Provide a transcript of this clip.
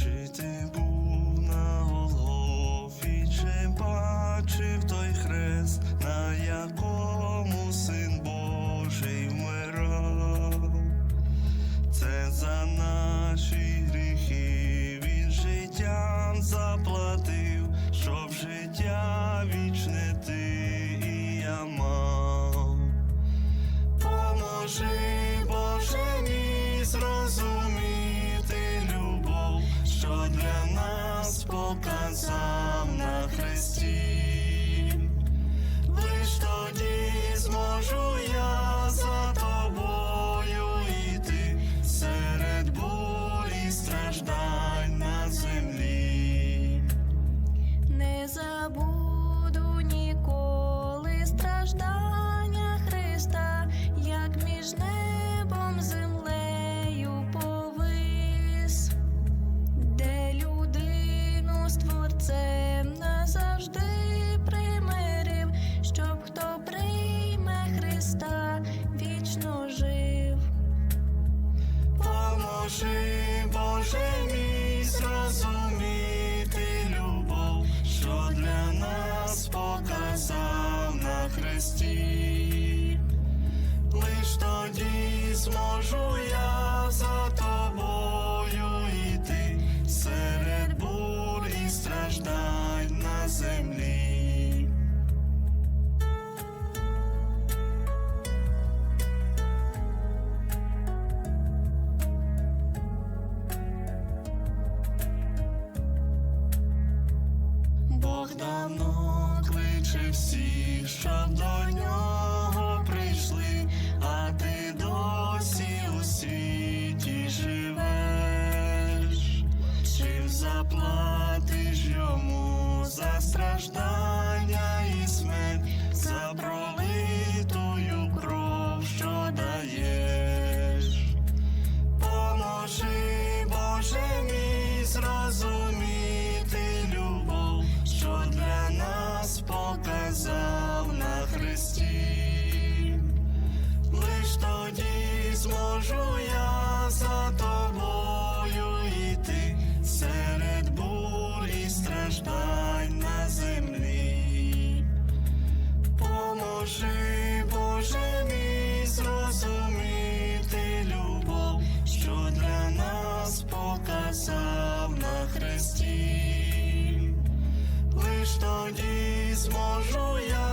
Чи ти був чи бачив той хрест, на якому син Божий вмирав? Це за наші на хресті. Лиш тоді зможу я за тобою йти серед бур і страждань на землі. Бог давно кличе всіх, щоб заплатиш йому за страждання і смерть, за пролитою кров, що даєш. Поможи, Боже мій, зрозуміти любов, що для нас показав на хресті. Лиш тоді зможу я за тобою Поможи, Боже мій, зрозуміти любов, що для нас показав на хресті. Лиш тоді зможу я